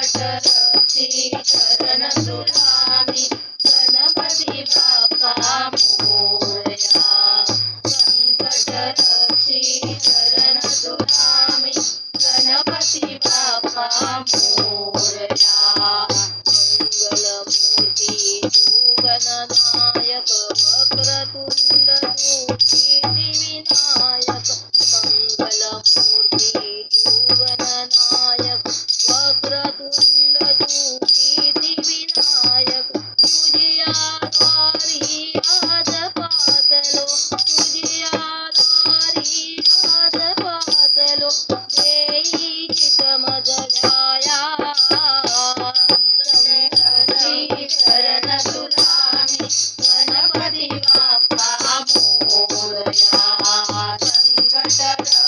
कटरक्षी चरण सुधामी गणपती बाप्पा मोरया कटरक्षी चरण सुधामी गणपती बाप्पा मोरया मंगलमूर्ती सुगणदायक वक्रतुंड तू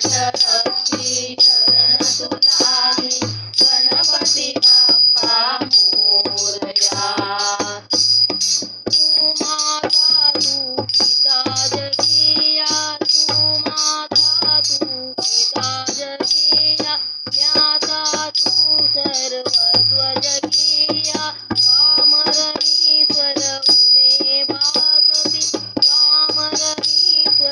Shut up.